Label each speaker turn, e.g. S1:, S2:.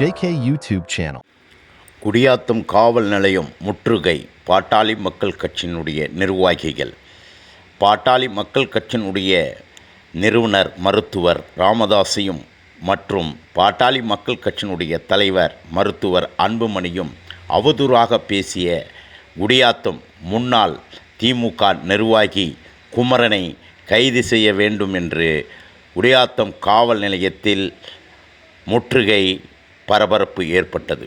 S1: JK YouTube channel.
S2: Gudiyatham காவல் நிலையம் முற்றுகை பாட்டாளி மக்கள் கட்சியினுடைய நிர்வாகிகள் பாட்டாளி மக்கள் கட்சியினுடைய நிறுவனர் மருத்துவர் ராமதாஸையும் மற்றும் பாட்டாளி மக்கள் கட்சியினுடைய தலைவர் மருத்துவர் அன்புமணியும் அவதூறாக பேசிய குடியாத்தம் முன்னாள் திமுக நிர்வாகி குமரனை கைது செய்ய வேண்டும் என்று குடியாத்தம் காவல் நிலையத்தில் முற்றுகை பரபரப்பு ஏற்பட்டது.